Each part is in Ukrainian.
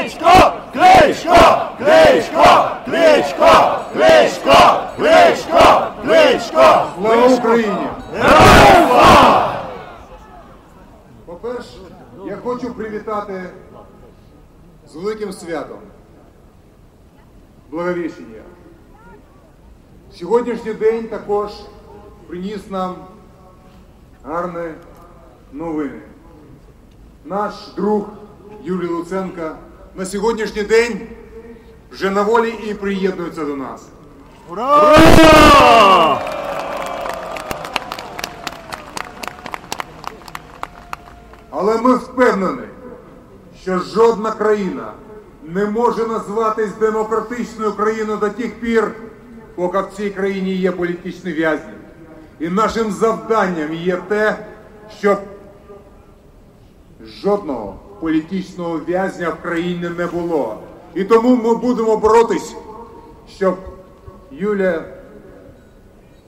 Кличко! Кличко! Кличко! Кличко! Кличко! Кличко! Кличко! Слава Україні! Героям слава! По-перше, я хочу привітати з великим святом. Благовіщення. Сьогоднішній день також приніс нам гарні новини. Наш друг Юрій Луценко на сьогоднішній день вже на волі і приєднується до нас. Але ми впевнені, що жодна країна не може назватись демократичною країною до тих пір, поки в цій країні є політичні в'язні. І нашим завданням є те, щоб жодного політичного в'язня в країні не було. І тому ми будемо боротись, щоб Юлія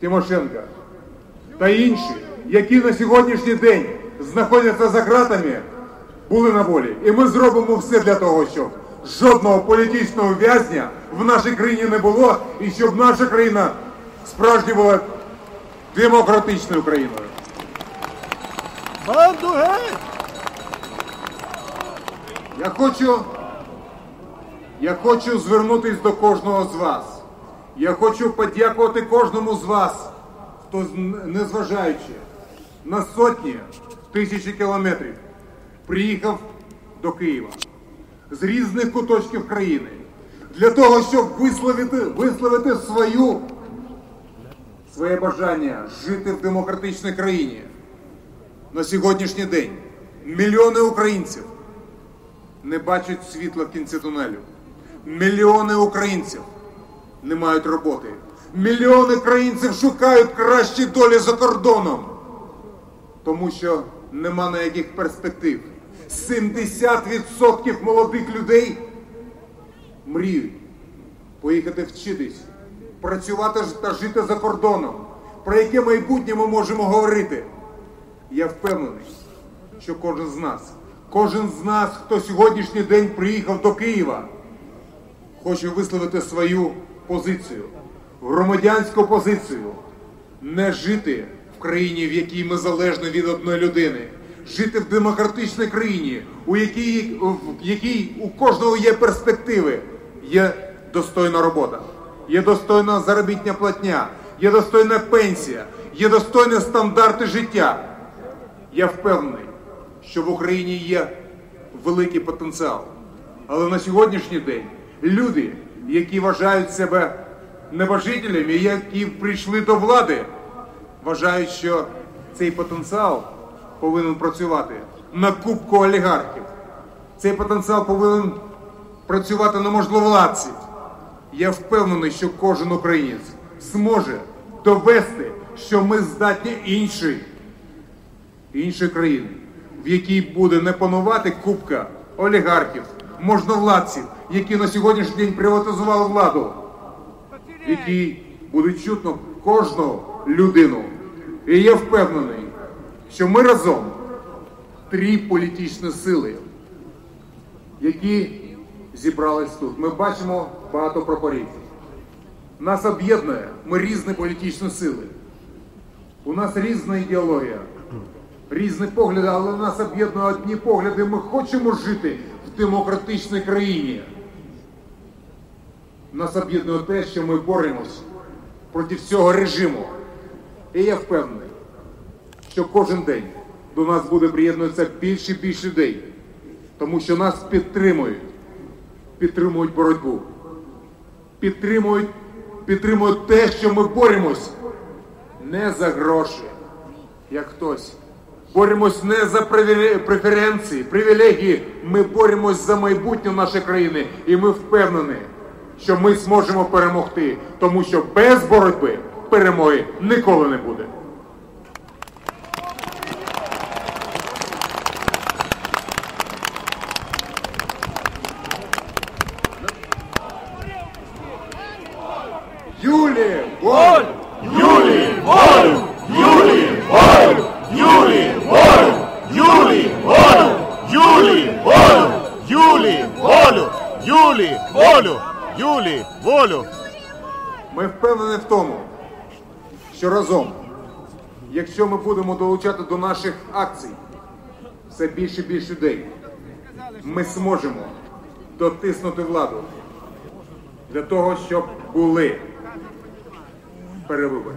Тимошенко та інші, які на сьогоднішній день знаходяться за ґратами, були на волі. І ми зробимо все для того, щоб жодного політичного в'язня в нашій країні не було, і щоб наша країна справді була демократичною країною. Банду геть! Я хочу, я хочу звернутися до кожного з вас. Я хочу подякувати кожному з вас, хто, незважаючи на сотні тисячі кілометрів, приїхав до Києва з різних куточків країни для того, щоб висловити, висловити свою, своє бажання жити в демократичній країні. На сьогоднішній день мільйони українців не бачать світла в кінці тунелю. Мільйони українців не мають роботи. Мільйони українців шукають кращі долі за кордоном, тому що нема ніяких перспектив. 70% молодих людей мріють поїхати вчитись, працювати та жити за кордоном. Про яке майбутнє ми можемо говорити? Я впевнений, що кожен з нас, кожен з нас, хто сьогоднішній день приїхав до Києва, хоче висловити свою позицію, громадянську позицію, не жити в країні, в якій ми залежні від одної людини, жити в демократичній країні, у якій, в якій у кожного є перспективи, є достойна робота, є достойна заробітня платня, є достойна пенсія, є достойні стандарти життя. Я впевнений, що в Україні є великий потенціал. Але на сьогоднішній день люди, які вважають себе небожителями, які прийшли до влади, вважають, що цей потенціал повинен працювати на кубку олігархів. Цей потенціал повинен працювати на можновладців. Я впевнений, що кожен українець зможе довести, що ми здатні іншої іншої країни, в якій буде не панувати кубка олігархів, можновладців, які на сьогоднішній день приватизували владу, в якій буде чутно кожну людину. І я впевнений, що ми разом три політичні сили, які зібрались тут. Ми бачимо багато прапорів. Нас об'єднує, ми різні політичні сили. У нас різна ідеологія, різні погляди, але нас об'єднує одні погляди. Ми хочемо жити в демократичній країні. Нас об'єднує те, що ми боремось проти цього режиму. І я впевнений, що кожен день до нас буде приєднуватися більше і більше людей, тому що нас підтримують, підтримують боротьбу, підтримують, підтримують те, що ми боремось не за гроші, як хтось. Боремось не за преференції, привілегії. Ми боремось за майбутнє нашої країни. І ми впевнені, що ми зможемо перемогти, тому що без боротьби перемоги ніколи не буде. Юлі, воль! Юлі, волю! Юлі, волю! Юлі, волю! Юлі, волю! Юлі, волю! Юлі, волю! волю! Юлії, волю! Юлії, волю! Ми впевнені в тому, що разом, якщо ми будемо долучати до наших акцій все більше і більше людей, ми зможемо дотиснути владу для того, щоб були перевибори,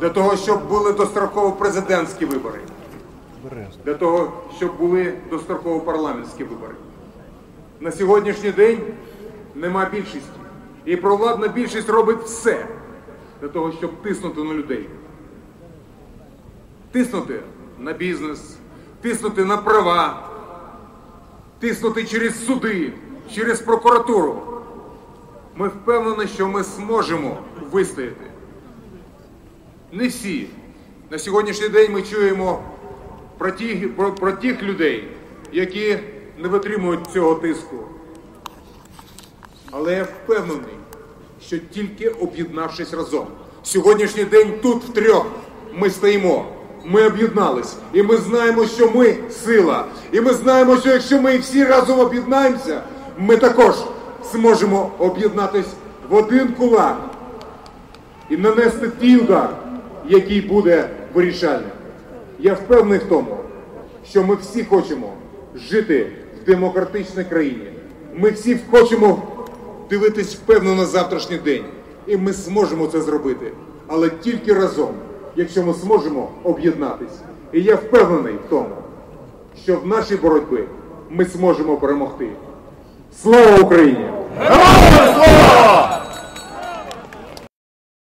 для того, щоб були достроково президентські вибори, для того, щоб були достроково парламентські вибори. На сьогоднішній день нема більшості. І провладна більшість робить все для того, щоб тиснути на людей. Тиснути на бізнес, тиснути на права, тиснути через суди, через прокуратуру. Ми впевнені, що ми зможемо вистояти. Не всі. На сьогоднішній день ми чуємо про тих, про, про тих людей, які не витримують цього тиску. Але я впевнений, що тільки об'єднавшись разом, сьогоднішній день тут втрьох ми стоїмо. Ми об'єднались, і ми знаємо, що ми сила. І ми знаємо, що якщо ми всі разом об'єднаємося, ми також зможемо об'єднатись в один кулак і нанести той удар, який буде вирішальним. Я впевнений в тому, що ми всі хочемо жити в демократичній країні. Ми всі хочемо дивитись впевнено на завтрашній день. І ми зможемо це зробити. Але тільки разом, якщо ми зможемо об'єднатись. І я впевнений в тому, що в нашій боротьбі ми зможемо перемогти. Слава Україні! Героям слава!